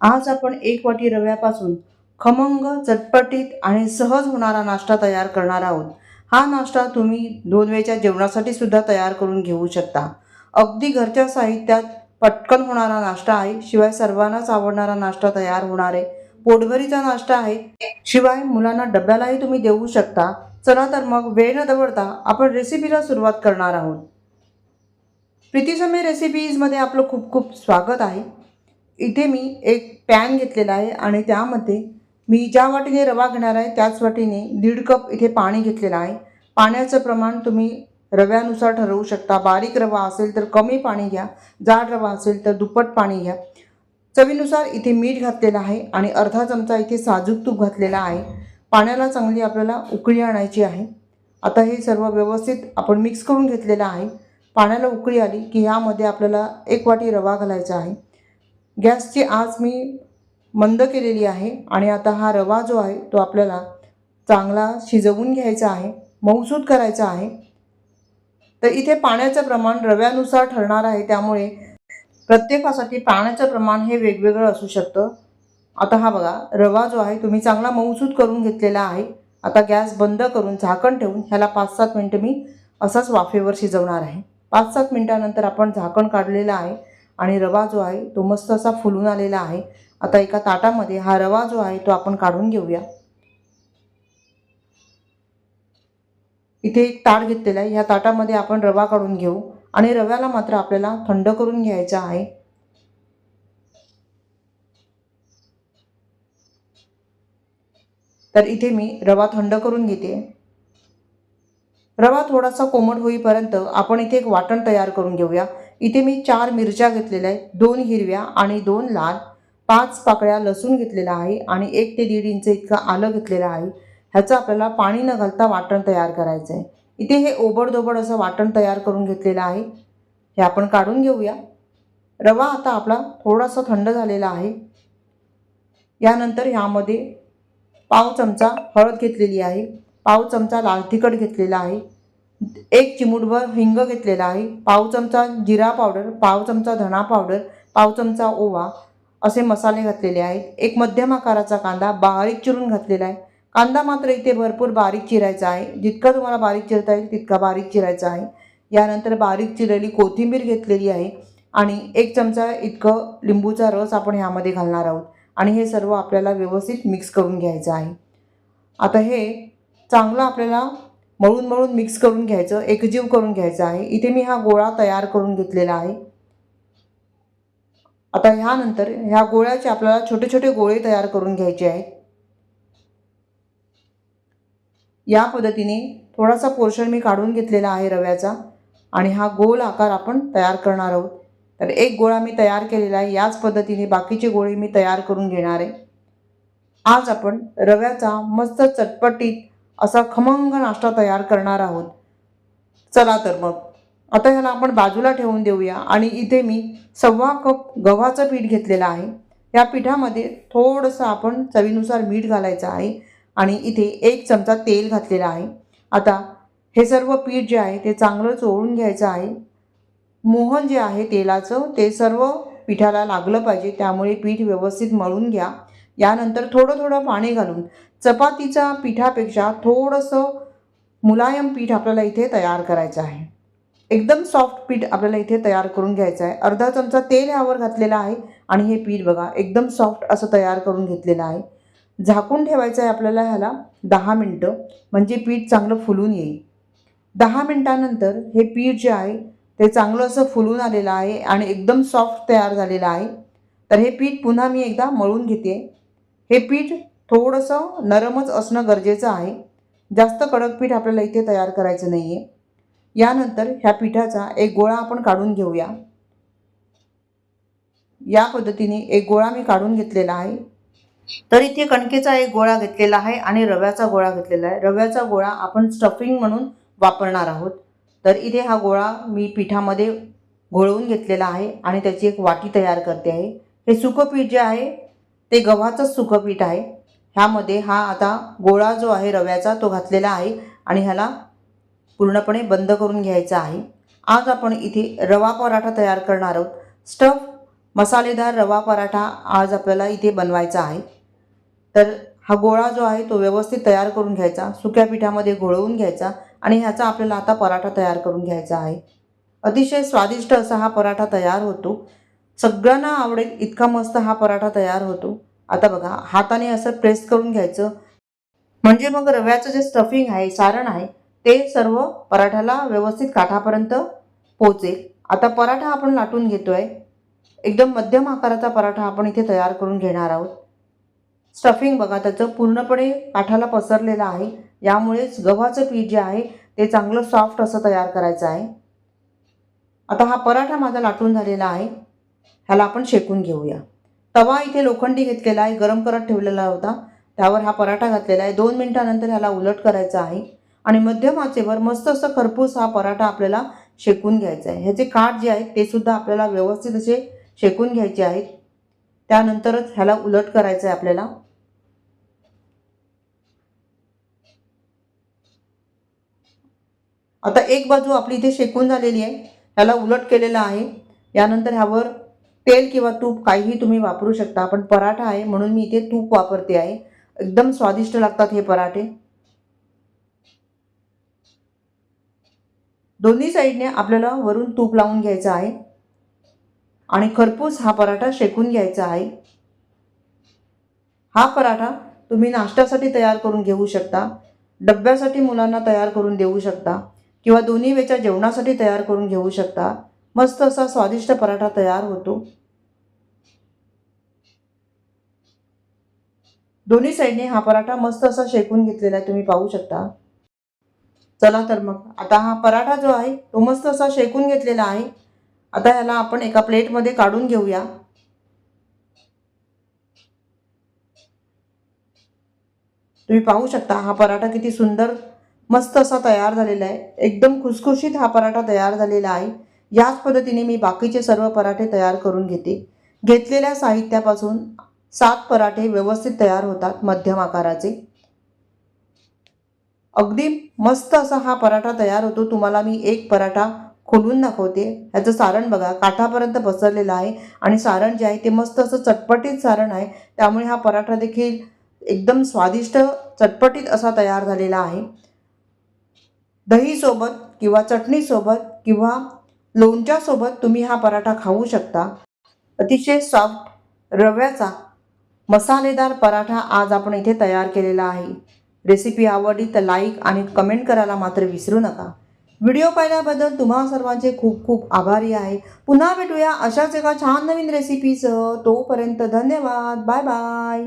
आज आपण एक वाटी रव्यापासून खमंग चटपटीत आणि सहज होणारा नाश्ता तयार करणार आहोत. हा नाश्ता तुम्ही दोन वेळच्या जेवणासाठी सुद्धा तयार करून घेऊ शकता. अगदी घरच्या साहित्यात पटकन होणारा नाश्ता आहे शिवाय सर्वांनाच आवडणारा नाश्ता तयार होणार आहे. पोटभरीचा नाश्ता आहे शिवाय मुलांना डब्यालाही तुम्ही देऊ शकता. चला तर मग वेळ न दवडता आपण रेसिपीला सुरुवात करणार आहोत. प्रीतीसमय रेसिपीजमध्ये आपलं खूप खूप स्वागत आहे. इथे मी एक पॅन घेतलेला आहे आणि त्यामध्ये मी ज्या वाटीने रवा घेणार आहे त्याच वाटीने दीड कप इथे पाणी घेतलेलं आहे. पाण्याचं प्रमाण तुम्ही रव्यानुसार ठरवू शकता. बारीक रवा असेल तर कमी पाणी घ्या. जाड रवा असेल तर दुप्पट पाणी घ्या. चवीनुसार इथे मीठ घातलेलं आहे आणि अर्धा चमचा इथे साजूक तूप घातलेला आहे. पाण्याला चांगली आपल्याला उकळी आणायची आहे. आता हे सर्व व्यवस्थित आपण मिक्स करून घेतलेलं आहे. पाण्याला उकळी आली की ह्यामध्ये आपल्याला एक वाटी रवा घालायचा आहे. गॅसची आज मी मंद केलेली आहे आणि आता हा रवा जो आहे तो आपल्याला चांगला शिजवून घ्यायचा आहे मऊसूद करायचा आहे. तर इथे पाण्याचं प्रमाण रव्यानुसार ठरणार आहे त्यामुळे प्रत्येकासाठी पाण्याचं प्रमाण हे वेगवेगळं असू शकतं. आता हा बघा रवा जो आहे तुम्ही चांगला मऊसूद करून घेतलेला आहे. आता गॅस बंद करून झाकण ठेवून ह्याला पाच सात मिनटं मी असाच वाफेवर शिजवणार आहे. पाच सात मिनटानंतर आपण झाकण काढलेलं आहे. आणि रवा जो आहे तो मस्त असा फुलून आलेला आहे. आता एका ताटामध्ये हा रवा जो आहे तो आपण काढून घेऊया. इथे एक ताट घेतलेला आहे. ह्या ताटामध्ये आपण रवा काढून घेऊ. आणि रव्याला मात्र आपल्याला थंड करून घ्यायचा आहे. तर इथे मी रवा थंड करून घेते. रवा थोडासा कोमट होईपर्यंत आपण इथे एक वाटण तयार करून घेऊया. इथे मी चार मिरच्या घेतलेल्या आहेत. दोन हिरव्या आणि दोन लाल. पाच पाकळ्या लसूण घेतलेला आहे आणि एक ते दीड इंच इतकं आलं घेतलेलं आहे. ह्याचं आपल्याला पाणी न घालता वाटण तयार करायचं आहे. इथे हे ओबडधोबड असं वाटण तयार करून घेतलेलं आहे. हे आपण काढून घेऊया. रवा आता आपला थोडासा थंड झालेला आहे. यानंतर ह्यामध्ये पाव चमचा हळद घेतलेली आहे. पाव चमचा लाल तिखट घेतलेला आहे. एक चिमूटभर हिंग घेतलेला आहे. पाव चमचा जिरा पावडर पाव चमचा धणा पावडर पाव चमचा ओवा असे मसाले घातलेले आहेत. एक मध्यम आकाराचा कांदा बारीक चिरून घातलेला आहे. कांदा मात्र इथे भरपूर बारीक चिरायचा आहे. जितका तुम्हाला बारीक चिरता येईल तितका बारीक चिरायचा आहे. यानंतर बारीक चिरलेली कोथिंबीर घेतलेली आहे आणि एक चमचा इतकं लिंबूचा रस आपण ह्यामध्ये घालणार आहोत. आणि हे सर्व आपल्याला व्यवस्थित मिक्स करून घ्यायचं आहे. आता हे चांगलं आपल्याला मळून मळून मिक्स करून घ्यायचं एकजीव करून घ्यायचं आहे. इथे मी हा गोळा तयार करून घेतलेला आहे. आता ह्यानंतर ह्या गोळ्याचे आपल्याला छोटे छोटे गोळे तयार करून घ्यायचे आहेत. या पद्धतीने थोडासा पोर्शन मी काढून घेतलेला आहे रव्याचा आणि हा गोल आकार आपण तयार करणार आहोत. तर एक गोळा मी तयार केलेला आहे. याच पद्धतीने बाकीचे गोळे मी तयार करून घेणार आहे. आज आपण रव्याचा मस्त चटपटीत असा खमंग नाश्ता तयार करणार आहोत. चला तर मग. आता ह्याला आपण बाजूला ठेवून देऊया आणि इथे मी सव्वा कप गव्हाचं पीठ घेतलेलं आहे. या पिठामध्ये थोडंसं आपण चवीनुसार मीठ घालायचं आहे आणि इथे एक चमचा तेल घातलेला आहे. आता हे सर्व पीठ जे आहे ते चांगलं चोळून घ्यायचं आहे. मोहन जे आहे तेलाचं ते सर्व पिठाला लागलं पाहिजे त्यामुळे पीठ व्यवस्थित मळून घ्या. यानंतर थोडं थोडं पाणी घालून चपातीच्या पिठापेक्षा थोडंसं मुलायम पीठ आपल्याला इथे तयार करायचं आहे. एकदम सॉफ्ट पीठ आपल्याला इथे तयार करून घ्यायचं आहे. अर्धा चमचा तेल ह्यावर घातलेला आहे आणि हे पीठ बघा एकदम सॉफ्ट असं तयार करून घेतलेलं आहे. झाकून ठेवायचं आहे आपल्याला ह्याला दहा मिनटं म्हणजे पीठ चांगलं फुलून येईल. दहा मिनटानंतर हे पीठ जे आहे ते चांगलं असं फुलून आलेलं आहे आणि एकदम सॉफ्ट तयार झालेलं आहे. तर हे पीठ पुन्हा मी एकदा मळून घेते. हे पीठ थोडंसं नरमच असणं गरजेचं आहे. जास्त कडक पीठ आपल्याला इथे तयार करायचं नाही आहे यानंतर ह्या पिठाचा एक गोळा आपण काढून घेऊया. या पद्धतीने एक गोळा मी काढून घेतलेला आहे. तर इथे कणकेचा एक गोळा घेतलेला आहे आणि रव्याचा गोळा घेतलेला आहे. रव्याचा गोळा आपण स्टफिंग म्हणून वापरणार आहोत. तर इथे हा गोळा मी पिठामध्ये घोळवून घेतलेला आहे आणि त्याची एक वाटी तयार करते आहे. हे सुकं पीठ जे आहे ते गव्हाचंच सुकं पीठ आहे. ह्यामध्ये हा आता गोळा जो आहे रव्याचा तो घातलेला आहे आणि ह्याला पूर्णपणे बंद करून घ्यायचा आहे. आज आपण इथे रवा पराठा तयार करणार आहोत. स्टफ मसालेदार रवा पराठा आज आपल्याला इथे बनवायचा आहे. तर हा गोळा जो आहे तो व्यवस्थित तयार करून घ्यायचा सुक्या पिठामध्ये घोळवून घ्यायचा आणि ह्याचा आपल्याला आता पराठा तयार करून घ्यायचा आहे. अतिशय स्वादिष्ट असा हा पराठा तयार होतो. सगळ्यांना आवडेल इतका मस्त हा पराठा तयार होतो. आता बघा हाताने असं प्रेस करून घ्यायचं. म्हणजे मग रव्याचं जे स्टफिंग आहे सारण आहे ते सर्व पराठ्याला व्यवस्थित काठापर्यंत पोचेल. आता पराठा आपण लाटून घेतोय. एकदम मध्यम आकाराचा पराठा आपण इथे तयार करून घेणार आहोत. स्टफिंग बघा त्याचं पूर्णपणे काठाला पसरलेलं आहे. यामुळेच गव्हाचं पीठ जे आहे ते चांगलं सॉफ्ट असं तयार करायचं आहे. आता हा पराठा माझा लाटून झालेला आहे. ह्याला आपण शेकून घेऊया. तवा इथे लोखंडी घेतलेला आहे गरम करत ठेवलेला होता. त्यावर हा पराठा घातलेला आहे. दोन मिनटानंतर ह्याला उलट करायचा आहे. आणि मध्यम आचेवर मस्त असं खरपूस हा पराठा आपल्याला शेकून घ्यायचा आहे. ह्याचे काठ जे आहेत ते सुद्धा आपल्याला व्यवस्थित असे शेकून घ्यायचे आहेत. त्यानंतरच ह्याला उलट करायचं आहे आपल्याला. आता एक बाजू आपली इथे शेकून झालेली आहे. ह्याला उलट केलेलं आहे. यानंतर ह्यावर तेल किंवा तूप काहीही तुम्ही वापरू शकता. पण पराठा आहे म्हणून मी इथे तूप वापरते आहे. एकदम स्वादिष्ट लागतात हे पराठे. दोन्ही साईडने आपल्याला वरून तूप लावून घ्यायचं आहे. आणि खरपूस हा पराठा शेकून घ्यायचा आहे. हा पराठा तुम्ही नाश्त्यासाठी तयार करून घेऊ शकता. डब्यासाठी मुलांना तयार करून देऊ शकता. किंवा दोन्ही वेळच्या जेवणासाठी तयार करून घेऊ शकता. मस्त असा स्वादिष्ट पराठा तयार होतो. दोन्ही साईडने हा पराठा मस्त असा शेकून घेतलेला आहे तुम्ही पाहू शकता. चला तर मग आता हा पराठा जो आहे तो मस्त असा शेकून घेतलेला आहे. आता ह्याला आपण एका प्लेटमध्ये काढून घेऊया. तुम्ही पाहू शकता हा पराठा किती सुंदर मस्त असा तयार झालेला आहे. एकदम खुसखुशीत हा पराठा तयार झालेला आहे. याच पद्धतीने मी बाकीचे सर्व पराठे तयार करून घेते. घेतलेल्या साहित्यापासून सात पराठे व्यवस्थित तयार होतात मध्यम आकाराचे. अगदी मस्त असा हा पराठा तयार होतो. तुम्हाला मी एक पराठा खोलून दाखवते. ह्याचं सारण बघा काठापर्यंत पसरलेलं आहे आणि सारण जे आहे ते मस्त असं चटपटीत सारण आहे. त्यामुळे हा पराठा देखील एकदम स्वादिष्ट चटपटीत असा तयार झालेला आहे. दहीसोबत किंवा चटणीसोबत किंवा लोणच्यासोबत तुम्ही हा पराठा खाऊ शकता. अतिशय सॉफ्ट रव्याचा मसालेदार पराठा आज आपण इथे तयार केलेला आहे. रेसिपी आवडली तर लाईक आणि कमेंट करायला मात्र विसरू नका. व्हिडिओ पाहिल्याबद्दल तुम्हा सर्वांचे खूप खूप आभारी आहे. पुन्हा भेटूया अशाच एका छान नवीन रेसिपीसह तोपर्यंत धन्यवाद. Bye bye